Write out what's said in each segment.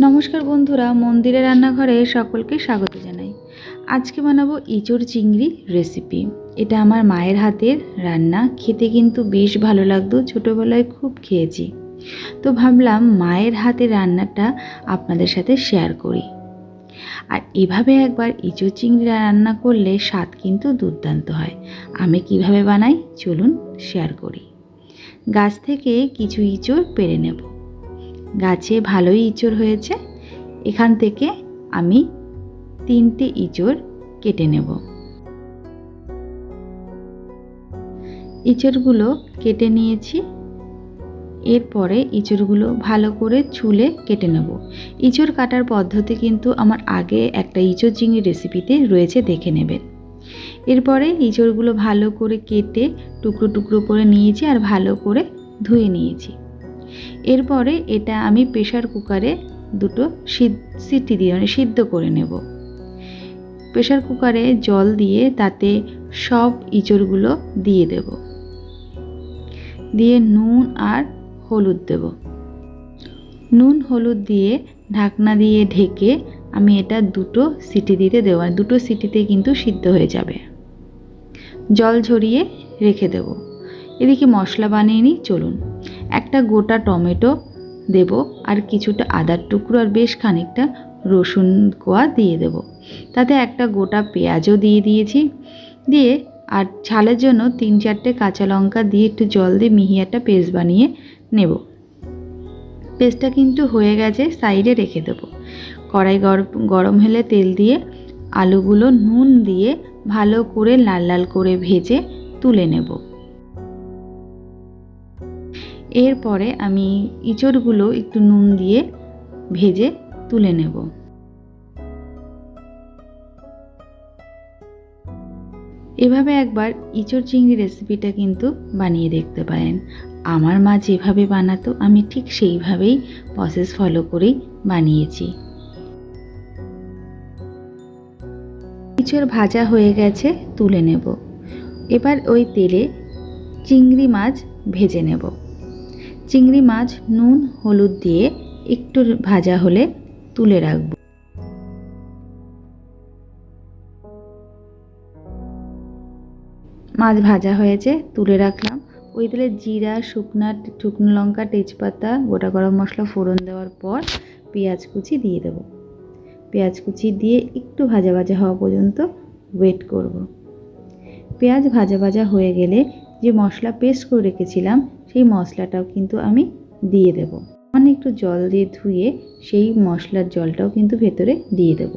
নমস্কার বন্ধুরা মন্দিরে রান্নাঘরে সকলকে স্বাগত জানাই। আজকে বানাবো ইঁচড় চিংড়ি রেসিপি এটা আমার মায়ের হাতের রান্না, খেতে কিন্তু বেশ ভালো লাগতো, ছোটোবেলায় খুব খেয়েছি। তো ভাবলাম মায়ের হাতের রান্নাটা আপনাদের সাথে শেয়ার করি। আর এভাবে একবার ইঁচড় চিংড়ি রান্না করলে স্বাদ কিন্তু দুর্দান্ত হয়। আমি কীভাবে বানাই? চলুন শেয়ার করি। গাছ থেকে কিছু ইঁচড় পেরে নেব। গাছে ভালোই ইঁচড় হয়েছে, এখান থেকে আমি তিনটে ইঁচড় কেটে নেব। ইঁচড়গুলো কেটে নিয়েছি, এরপরে ইঁচড়গুলো ভালো করে চুলে কেটে নেব। ইঁচড় কাটার পদ্ধতি কিন্তু আমার আগে একটা ইঁচড় চিংড়ি রেসিপিতে রয়েছে, দেখে নেবেন। এরপরে ইঁচড়গুলো ভালো করে কেটে টুকরো টুকরো করে নিয়েছি আর ভালো করে ধুয়ে নিয়েছি। এরপরে এটা আমি প্রেশার কুকারে দুটো সিটি দিয়ে মানে সিদ্ধ করে নেব। প্রেশার কুকারে জল দিয়ে তাতে সব ইঁচড়গুলো দিয়ে দেব। দিয়ে নুন আর হলুদ দেব। নুন, হলুদ দিয়ে ঢাকনা দিয়ে ঢেকে আমি এটা দুটো সিটি দিতে দেবো আর দুটো সিটিতে কিন্তু সিদ্ধ হয়ে যাবে। জল ঝরিয়ে রেখে দেব। এদিকে মশলা বানিয়ে নিই, চলুন। একটা গোটা টমেটো দেব আর কিছুটা আদার টুকরো আর বেশ খানিকটা রসুন কোয়া দিয়ে দেব। তাতে একটা গোটা পেঁয়াজও দিয়ে দিয়েছি। দিয়ে আর ছালের জন্য তিন চারটে কাঁচা লঙ্কা দিয়ে একটু জল দিয়ে মিহি একটা পেস্ট বানিয়ে নেব। পেস্টটা কিন্তু হয়ে গেছে, সাইডে রেখে দেবো। কড়াই গরম হলে তেল দিয়ে আলুগুলো নুন দিয়ে ভালো করে লাল লাল করে ভেজে তুলে নেব। এরপরে আমি ইঁচড়গুলো একটু নুন দিয়ে ভেজে তুলে নেব। এভাবে একবার ইঁচড় চিংড়ি রেসিপিটা কিন্তু বানিয়ে দেখতে পারেন। আমার মা যেভাবে বানাতো, আমি ঠিক সেইভাবেই প্রসেস ফলো করেই বানিয়েছি। ইঁচড় ভাজা হয়ে গেছে, তুলে নেব। এবার ওই তেলে চিংড়ি মাছ ভেজে নেব। চিংড়ি মাছ, নুন, হলুদ দিয়ে একটু ভাজা হলে তুলে রাখব। মাছ ভাজা হয়েছে, তুলে রাখলাম। ওই তেলে জিরা, শুকনা, শুকনো লঙ্কা, তেজপাতা, গোটা গরম মশলা, ফোড়ন দেওয়ার পর পেঁয়াজ কুচি দিয়ে দেবো। পেঁয়াজ কুচি দিয়ে একটু ভাজা ভাজা হওয়া পর্যন্ত ওয়েট করব। পেঁয়াজ ভাজা ভাজা হয়ে গেলে যে মশলা পেস্ট করে রেখেছিলাম সেই মশলাটাও কিন্তু আমি দিয়ে দেব। মানে একটু জল দিয়ে ধুয়ে সেই মশলার জলটাও কিন্তু ভেতরে দিয়ে দেব।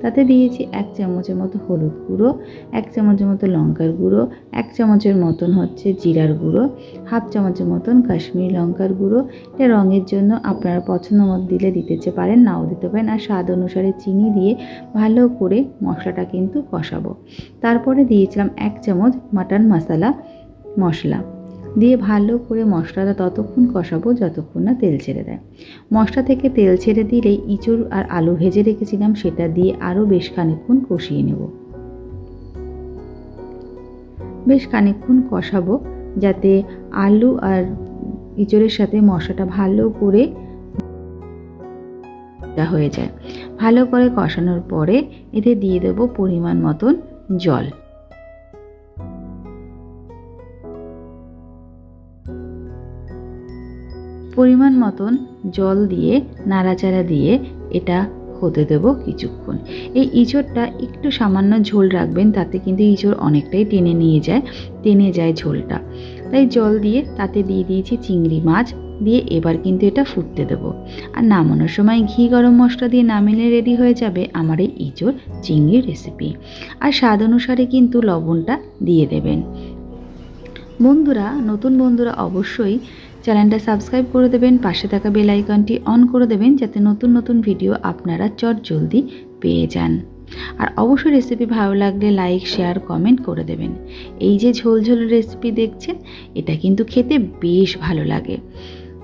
তাতে দিয়েছি এক চামচের মতো হলুদ গুঁড়ো, এক চামচের মতো লঙ্কার গুঁড়ো, এক চামচের মতন হচ্ছে জিরার গুঁড়ো, হাফ চামচের মতন কাশ্মীরি লঙ্কার গুঁড়ো। এটা রঙের জন্য আপনারা পছন্দ মতো দিলে দিতে পারেন, নাও দিতে পারেন। আর স্বাদ অনুসারে চিনি দিয়ে ভালো করে মশলাটা কিন্তু কষাবো। তারপরে দিয়েছিলাম এক চামচ মাটন মশলা মশলা। দিয়ে ভালো করে মশলাটা ততক্ষণ কষাবো, যতক্ষণ না তেল ছেড়ে দেয়। মশলা থেকে তেল ছেড়ে দিলেই ইঁচড় আর আলু ভেজে রেখেছিলাম, সেটা দিয়ে আরও বেশ খানিকক্ষণ কষিয়ে নেব। বেশ খানিকক্ষণ কষাবো, যাতে আলু আর ইঁচড়ের সাথে মশলাটা ভালো করে হয়ে যায়। ভালো করে কষানোর পরে এতে দিয়ে দেবো পরিমাণ মতন জল। পরিমাণ মতন জল দিয়ে, নাড়াচাড়া দিয়ে এটা হতে দেব কিছুক্ষণ। এই ইঁচড়টা একটু সামান্য ঝোল রাখবেন, তাতে কিন্তু ইঁচড় অনেকটাই টেনে নিয়ে যায়, টেনে যায় ঝোলটা। তাই জল দিয়ে তাতে দিয়ে দিয়েছি চিংড়ি মাছ, দিয়ে এবার কিন্তু এটা ফুটতে দেব। আর নামানোর সময় ঘি গরম মশলা দিয়ে নামিলে রেডি হয়ে যাবে আমার এই ইঁচড় চিংড়ির রেসিপি। আর স্বাদ অনুসারে কিন্তু লবণটা দিয়ে দেবেন। বন্ধুরা, নতুন বন্ধুরা অবশ্যই চ্যানেলটা সাবস্ক্রাইব করে দেবেন, পাশে থাকা বেল আইকনটি অন করে দেবেন যাতে নতুন নতুন ভিডিও আপনারা চট জলদি পেয়ে যান। আর অবশ্যই রেসিপি ভালো লাগলে লাইক শেয়ার কমেন্ট করে দেবেন। এই যে ঝোল ঝোল রেসিপি দেখছেন, এটা কিন্তু খেতে বেশ ভালো লাগে।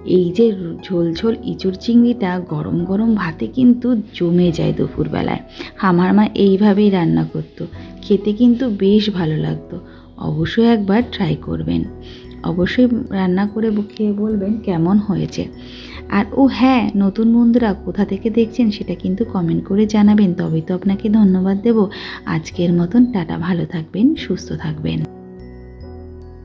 এই যে ঝোল ঝোল ইঁচড় চিংড়িটা গরম গরম ভাতে কিন্তু জমে যায় দুপুরবেলায়। আমার মা এইভাবেই রান্না করতো। খেতে কিন্তু বেশ ভালো লাগতো। অবশ্যই একবার ট্রাই করবেন। অবশ্যই রান্না করে খেয়ে বলবেন কেমন হয়েছে। আর ও হ্যাঁ নতুন বন্ধুরা কোথা থেকে দেখছেন সেটা কিন্তু কমেন্ট করে জানাবেন। তবেই তো আপনাকে ধন্যবাদ দেব। আজকের মতন টাটা, ভালো থাকবেন, সুস্থ থাকবেন।